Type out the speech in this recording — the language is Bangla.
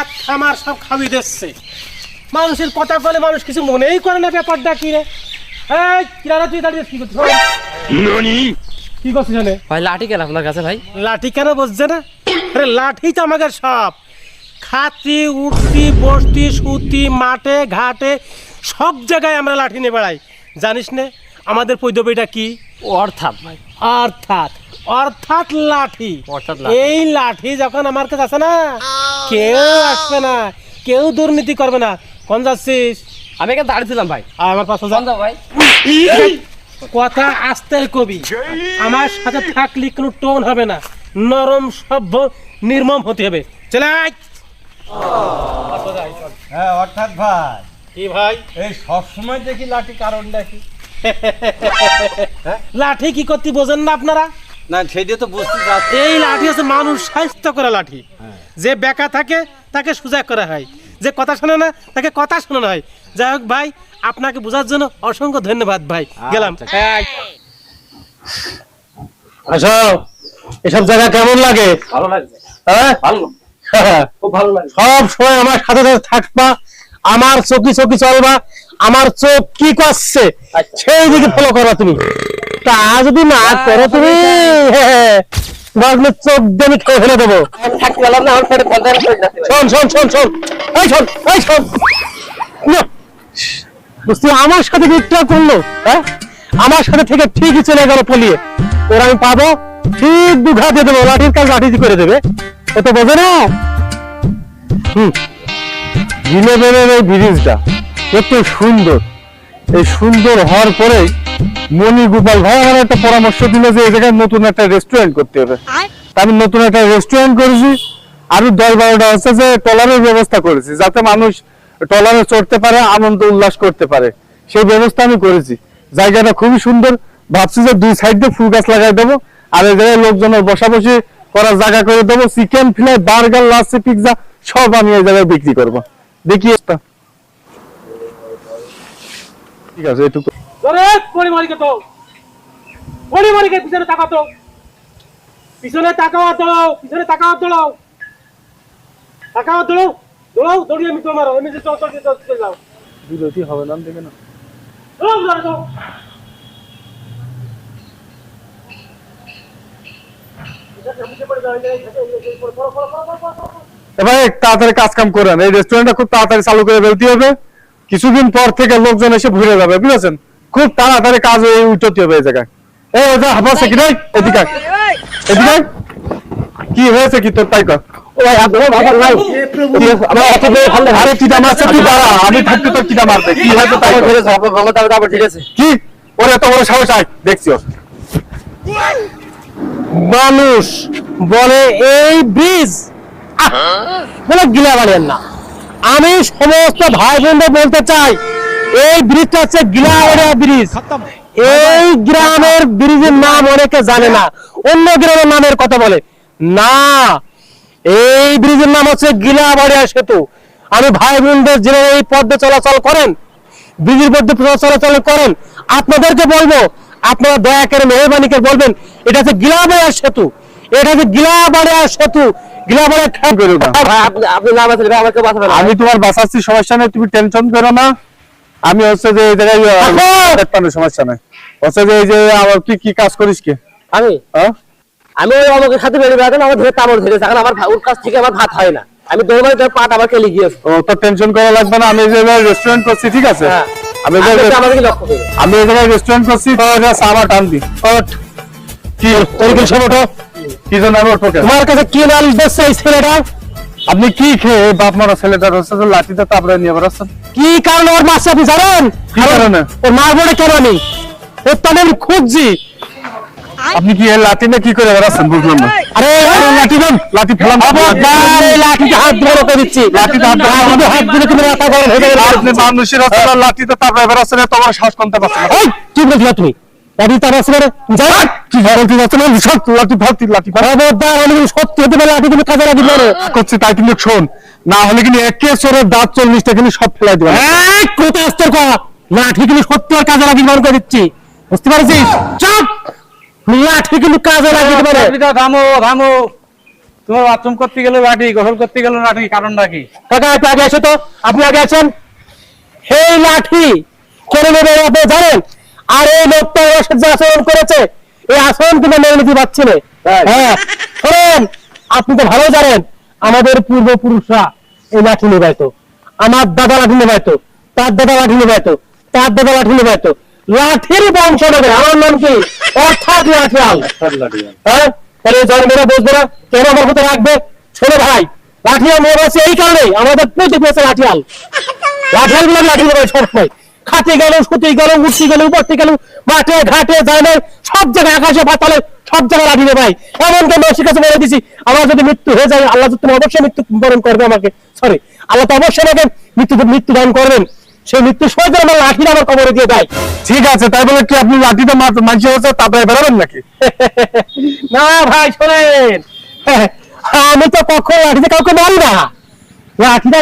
ভাত আমার সব খাবি দিচ্ছে। মানুষের কথা বলে মানুষ কিছু মনেই করে না ব্যাপারটা কি রে? এই কিরানা তুই দাঁড়িয়ে কি করছিস কি করছিস জানে ভাই লাঠি কেন আপনার কাছে ভাই? লাঠি কেন বসছে না? আরে লাঠি তো আমাকে সব। খাতি উঠতি বসতি সুতি মাঠে ঘাটে সব জায়গায় আমরা লাঠি নিয়ে বেড়াই। জানিস না আমাদের পৈদবীটা কি? অর্থাৎ ভাই। অর্থাৎ অর্থাৎ লাঠি। অর্থাৎ লাঠি। এই লাঠি যখন আমার কাছে আছে না কেউ আসবে না। কেউ দুর্নীতি করবে না। কোন যাচ্ছিস? আমি এখানে দাঁড়িয়েছিলাম ভাই। আর আমার পাশে যা। ভাই? কথা আস্তে কবি। আমার সাথে থাকলে কোনো টোন হবে না। নরম সভ্য নির্মম হতে হবে। চলে। হ্যাঁ অর্থাৎ ভাই। কি ভাই? এই সব সময় দেখি লাঠি কারণ দেখি। লাঠি কি করতে বোঝেন না আপনারা? না সেটা তো বুঝতে পারছি এই লাঠি হচ্ছে মানুষ স্বাস্থ্য করা লাঠি। যে বেকা থাকে তাকে সোজা করা হয়। যে কথা শোনে না তাকে কথা শোনানো হয়। যাই হোক ভাই আপনাকে বোঝার জন্য অসংখ্য ধন্যবাদ ভাই। গেলাম। এই। এসব জায়গা কেমন লাগে? ভালো হ্যাঁ? ভালো। খুব ভালো লাগছে সব সময় আমার সাথে সাথে থাকবা আমার চোখি চোখি চলবা আমার চোখ কি করছে আচ্ছা। সেই দিকে ফলো করবা তুমি। তা যদি না করো তুমি আমি ফেলে দেবো। আমার পেটে পঞ্চাশ করে যাচ্ছে ভাই। শোন শোন শোন শোন। এই শোন এই শোন। না। আমার সাথে করল হ্যাঁ? আমার সাথে থেকে ঠিকই চলে গেল পলিয়ে। ওরা আমি পাবো ঠিক দুঘা দিয়ে দেবো লাঠির কাজ লাঠি করে দেবে। ও তো বোঝে না? হুম। জিলেবেনের এই ব্রিজটা কত সুন্দর। এই সুন্দর হওয়ার পরে মনি গোপাল ভাই আমার একটা পরামর্শ দিল যে এই জায়গায় নতুন একটা রেস্টুরেন্ট করতে হবে। আমি নতুন একটা রেস্টুরেন্ট করেছি আরও দশ বারোটা হচ্ছে যে টলারের ব্যবস্থা করেছি যাতে মানুষ টলারে চড়তে পারে আনন্দ উল্লাস করতে পারে। সেই ব্যবস্থা আমি করেছি। জায়গাটা খুবই সুন্দর। ভাবছি যে দুই সাইড দিয়ে ফুল গাছ লাগাই দেবো আর এই জায়গায় লোকজনের বসাবসি করার জায়গা করে দেবো। Chicken fry burger lassi pizza সব আমি এই জায়গায় বিক্রি করব। দেখি একটা। ঠিক আছে মারিকে তো মারিকে পিছনে তাকাও তো। পিছনে তাকাও দৌড়াও পিছনে তাকাও দৌড়াও। তাকাও দৌড়াও দৌড়াও দৌড়ি আমি তোমার এমনি যে চল চল চল যাও। বিরতি হবে না দেখে না দৌড়াও দৌড়াও দৌড়াও। এবার তাড়াতাড়ি কাজ কাম করেন। এই রেস্টুরেন্টটা খুব তাড়াতাড়ি চালু করে ফেলতে হবে। কিছুদিন পর থেকে লোকজন এসে ঘুরে যাবে বুঝেছেন? খুব তাড়াতাড়ি কাজ হয়ে উঠতে হবে এই জায়গায়। এই ওই হাফাচ্ছে কি রে এদিকে এদিকে কি হয়েছে কি তোর তাই কর। মানুষ বলে এই ব্রিজ। বলে গিলা বাড়েন না। আমি সমস্ত ভাই বোনদের বলতে চাই এই ব্রিজটা হচ্ছে গিলাবাড়িয়া ব্রিজ এই গ্রামের ব্রিজের নাম অনেকে জানে না। অন্য গ্রামের নামের কথা বলে। না এই ব্রিজের নাম হচ্ছে গিলাবাড়িয়া সেতু। আমি ভাই বোনদের যারা এই পথে চলাচল করেন ব্রিজের মধ্যে চলাচল করেন আপনাদেরকে বলব আপনারা দয়া করে মেহরবানি করে বলবেন এটা হচ্ছে গিলাবাড়িয়া সেতু। এটা গিলাবাড়িয়া সেতু করো না। আপনি আমাকে বাঁচাবেন আমি তোমার বাঁচাচ্ছি সমস্যা নেই তুমি টেনশন করো না। আমি হচ্ছে যে এই জায়গায় সমস্যা নেই। হচ্ছে যে এই যে আমার কি কি কাজ করিস কি? আমি? হ্যাঁ? আমি আমাকে সাথে বেরিয়ে বেড়াতেন আমার ধরে তাবড় ধরেছে এখন আমার ওর কাছ থেকে আমার ভাত হয় না। আমি দৌড় মারি তার পাট আমার খেলে গিয়েছে। ও তো টেনশন করা লাগবে না আমি জায়গায় রেস্টুরেন্ট করছি ঠিক আছে? হ্যাঁ। আমি আমি এই জায়গায় রেস্টুরেন্ট করছি তো এটা সাবা টান দি। কি? সব ওঠো কি জন্য আমি উঠবো কেন? তোমার কাছে কি নাল দিচ্ছে এই ছেলেটা? আপনি কি খেয়ে বাপ মারা ছেলেটা রয়েছে লাঠিটা তো আপনারা নিয়ে বেড়াচ্ছেন কি কারণে ওর মারছে আপনি জানেন? কি কারণে? ওর কেন ওর তো আমি খুঁজছি। আপনি কি এই লাঠি না কি করে বেড়াচ্ছেন বুঝলাম না। আরে লাঠি দেন লাঠি ফেলাম লাঠিতে হাত ধরে রোকে দিচ্ছি। লাঠিতে হাত ধরে হাত তুমি গরম হয়ে যাবে আপনি মানুষের রাস্তা লাঠিতে তারপরে বেড়াচ্ছেন তোমার শ্বাস কমতে পারছে না। এই কি বলছিলা তুমি। তার মানে যাই কি বলতে যাচ্ছে না সত্য লাঠি লাঠি আমি কিন্তু সত্যি হতে পারে লাঠি তুমি কাজে লাগিয়ে পারে করছি তাই কিন্তু শোন না হলে কিন্তু একে চোরের দাঁত চল্লিশটা কিন্তু সব ফেলাই দিবে কোথায় আসতে কর লাঠি কিন্তু সত্যি আর কাজে লাগিয়ে করে দিচ্ছি। বুঝতে পারছিস? চুপ! লাঠি কিন্তু কাজে লাগিয়ে পারে। থামো থামো তোমার বাথরুম করতে গেলে লাঠি গোসল করতে গেলে লাঠি কারণটা কি? কাকা একটু আগে আসো তো। আপনি আগে আছেন এই লাঠি কেড়ে নেবে আপনি জানেন? আর এই লোকটা ওর সাথে যে আচরণ করেছে। এই আচরণ কিন্তু মেনে নিতে পারছি না। হ্যাঁ শোনেন আপনি তো ভালো জানেন আমাদের পূর্বপুরুষরা এই লাঠি নেবাইতো আমার দাদা লাঠি নেবাইতো তার দাদা লাঠি নেবাইতো তার দাদা লাঠি নেবাইতো লাঠির বংশ নেবে আমার নাম কি? অর্থাৎ লাঠিয়াল। হ্যাঁ তাহলে জন্মেরা বুঝবে না কেন আমার মতো রাখবে? ছোট ভাই লাঠিয়াল মেয়ে আছে এই কারণে আমাদের পেটে পেয়েছে লাঠিয়াল। লাঠিয়ালগুলো লাঠি নেবে সবসময়। খাতে গেল শুতে গেল উঠতে গেল উপরতে গেল মাঠে ঘাটে জানে সব জায়গায় আকাশে পাতালে সব জায়গায় লাঠি নেবে ভাই। এমনকি মেসির কাছে বলে দিছি আমার যদি মৃত্যু হয়ে যায় আল্লাহ তুমি অবশ্যই মৃত্যু বরণ করবে আমাকে। সরি আল্লাহ তো অবশ্যই আমাকে মৃত্যু মৃত্যু দান করবেন। সেই মৃত্যু সময় আমার লাঠিটা আমার কবরে দিয়ে দেয়। ঠিক আছে তাই বলে কি আপনি লাঠিটা মানছে হচ্ছে তারপরে বেরোবেন নাকি? না ভাই শোনেন। আমি তো কখনো লাঠিতে কাউকে মারি না। লাঠিটা